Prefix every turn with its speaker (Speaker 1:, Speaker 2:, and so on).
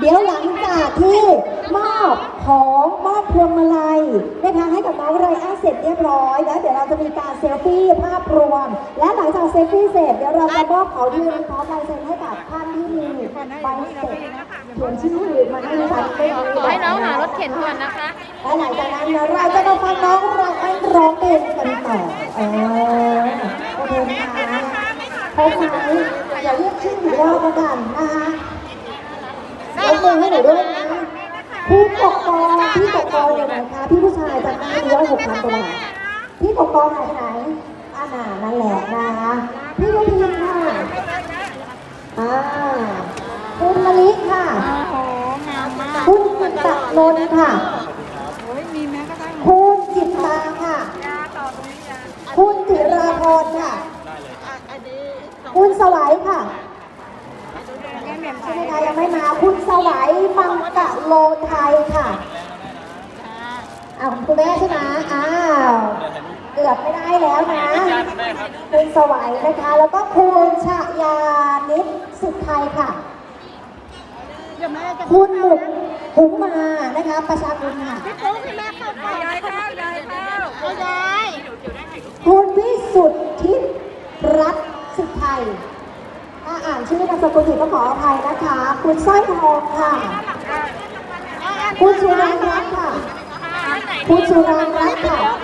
Speaker 1: เดี๋ยวหลังจากที่มอบของมอบพวงมาลัยนะคะให้กับน้องไรอันเสร็จเรียบร้อยแล้วเดี๋ยวเราจะมีการเซลฟี่ภาพรวม และหลังจากเซลฟี่เสร็จเดี๋ยวเราจะมอบของที่ลึกพร้อมลายเซ็นให้กับท่านที่มีใบเสร็จเขียนชื่อมาให้ดิฉันได้ดู
Speaker 2: ให้น้องหารถเข็นก่อนนะคะ
Speaker 1: และหลังจากนั้นนะเราจะมาฟังน้องไรอันร้องเพลงกันต่อเออโอเคนะคะพร้อมไหมอย่าเรียกชื่อหนูรอบแล้วกันนะคะ มือให้หนูด้วยนะผู้ปกครองพี่ปกครองอยู่ไหนคะพี่ผู้ชายจำหน้าดีว่าหกพันกว่าบาทพี่ปกครองหายไปไหนอาหนานั่นแหละนะคะพี่ยุพินค่ะอ่าคุณมะลิค่ะ
Speaker 2: โอ้งามมาก
Speaker 1: คุณตะนนค่ะคุณจิตตาค่ะคุณจิราพรค่ะคุณสวัยค่ะ
Speaker 2: แม่เหม็นไท
Speaker 1: ใช่ไหม
Speaker 2: ย
Speaker 1: คะยังไม่มาคุณสวัยมังกะโลไทยค่ะอ้าวคุณแม่ใช่ไหมอ้าวเกือบไม่ได้แล้วนะคุณสวัยนะคะ แล้วก็คุณชยานิดสุดไทยค่ะ
Speaker 2: เดี๋ยวแม่จะ
Speaker 1: คุณหมุกหุงมานะคะประชาคุณค่ะ
Speaker 2: พี่ปุ๊กพี่แม่เข้าไปยายเข้ายายเข้าเอายาย
Speaker 1: คุณวิสุทธิรัตน์สุดไทยถ้า อ่านชื่อนามสกุลผิดก็ขออภัยนะคะ คุณสร้อยทองค่ะ คุณสุรางรัตน์ค่ะ คุณสุรางรัตน์ค่ะคุณสุรา